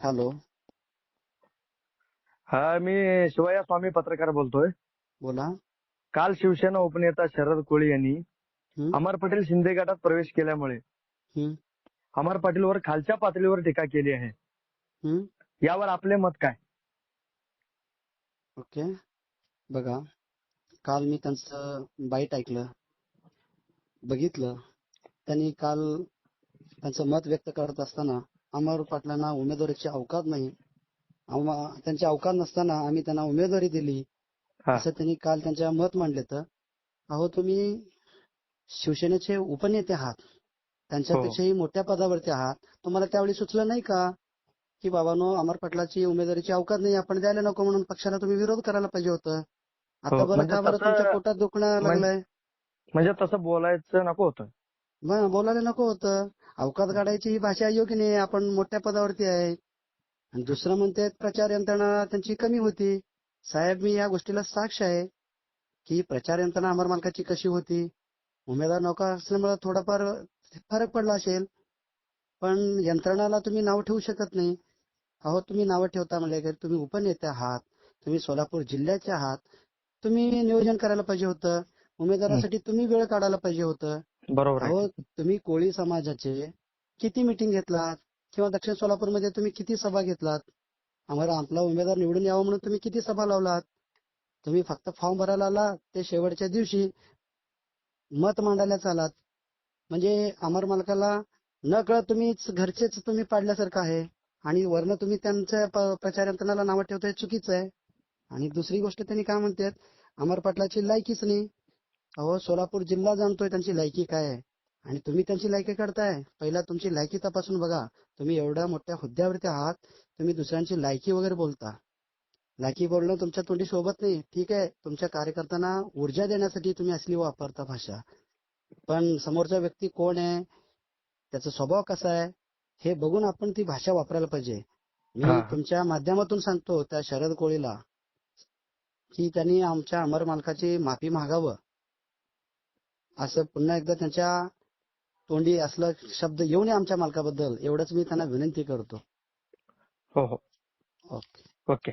Hello हा मी शिवया स्वामी पत्रकार बोलतोय. बोला. काल शिवसेना उपनेता शरद कोळी यांनी? अमर पटेल शिंदे गटात प्रवेश केल्यामुळे? अमर पाटीलवर खालच्या पातळीवर टीका केली आहे? यावर आपले मत काय? ओके. बघा काल मी त्यांचं बाईट ऐकलं बघितलं. त्यांनी काल त्यांचं मत व्यक्त करत असताना अमर पाटलांना उमेदवारीची अवकात नाही. त्यांची अवकात नसताना आम्ही त्यांना उमेदवारी दिली. असं त्यांनी काल त्यांच्या मत मांडले तर. अहो तुम्ही शिवसेनेचे उपनेते आहात. त्यांच्यापेक्षाही मोठ्या पदावरती आहात. तुम्हाला त्यावेळी सुचलं नाही का? की बाबानो अमर पाटलाची उमेदवारीची अवकात नाही. आपण द्यायला नको म्हणून पक्षाला तुम्ही विरोध करायला पाहिजे होतं. आता हो, बरं म्हणजे का बरं तुमच्या पोटात दुखणं लागलंय? म्हणजे तसं बोलायचं नको होतं. बोलायला नको होतं. अवकाश काढायची ही भाषा योग्य नाही आपण मोठ्या पदावरती आहे. आणि दुसरं म्हणते प्रचार यंत्रणा त्यांची कमी होती. साहेब मी या गोष्टीला साक्ष आहे की प्रचार यंत्रणा अमर मालकाची कशी होती. उमेदवार नौका असल्यामुळे थोडाफार फरक पडला असेल. पण यंत्रणाला तुम्ही नाव ठेवू शकत नाही. अहो तुम्ही नावं ठेवता म्हणजे तुम्ही उपनेते आहात तुम्ही सोलापूर जिल्ह्याचे आहात. तुम्ही नियोजन करायला पाहिजे होतं. उमेदवारासाठी तुम्ही वेळ काढायला पाहिजे होतं. बरोबर आहे. अहो तुम्ही कोळी समाजाचे किती मिटिंग घेतलात? किंवा दक्षिण सोलापूरमध्ये तुम्ही किती सभा घेतलात? आम्हाला आपला उमेदवार निवडून यावा म्हणून तुम्ही किती सभा लावलात? तुम्ही फक्त फॉर्म भरायला आला ते शेवटच्या दिवशी मत मांडायला चालात म्हणजे अमर मालकाला न कळत तुम्ही घरचेच तुम्ही पाडल्यासारखं आहे. आणि वरनं तुम्ही त्यांच्या प्रचार यंत्रणाला नावं ठेवताय चुकीचं आहे. आणि दुसरी गोष्ट त्यांनी काय म्हणतात? अमर पाटलाची लायकीच नाही. अहो सोलापूर जिल्हा जाणतोय त्यांची लायकी काय आहे? आणि तुम्ही त्यांची लायकी करताय? पहिला तुमची लायकी तपासून बघा. तुम्ही एवढ्या मोठ्या हुद्द्यावरती आहात तुम्ही दुसऱ्यांची लायकी वगैरे बोलता. लायकी बोलणं तुमच्या तोंडी शोभत नाही. ठीक आहे तुमच्या कार्यकर्त्यांना ऊर्जा देण्यासाठी तुम्ही असली वापरता भाषा. पण समोरचा व्यक्ती कोण आहे? त्याचा स्वभाव कसा आहे? हे बघून आपण ती भाषा वापरायला पाहिजे. मी. तुमच्या माध्यमातून सांगतो त्या शरद कोळीला की त्यांनी आमच्या अमर मालकाची माफी मागावं. असं पुन्हा एकदा त्यांच्या तोंडी असलं शब्द येऊ नये आमच्या मालकाबद्दल. एवढंच मी त्यांना विनंती करतो. हो हो. ओके. ओके.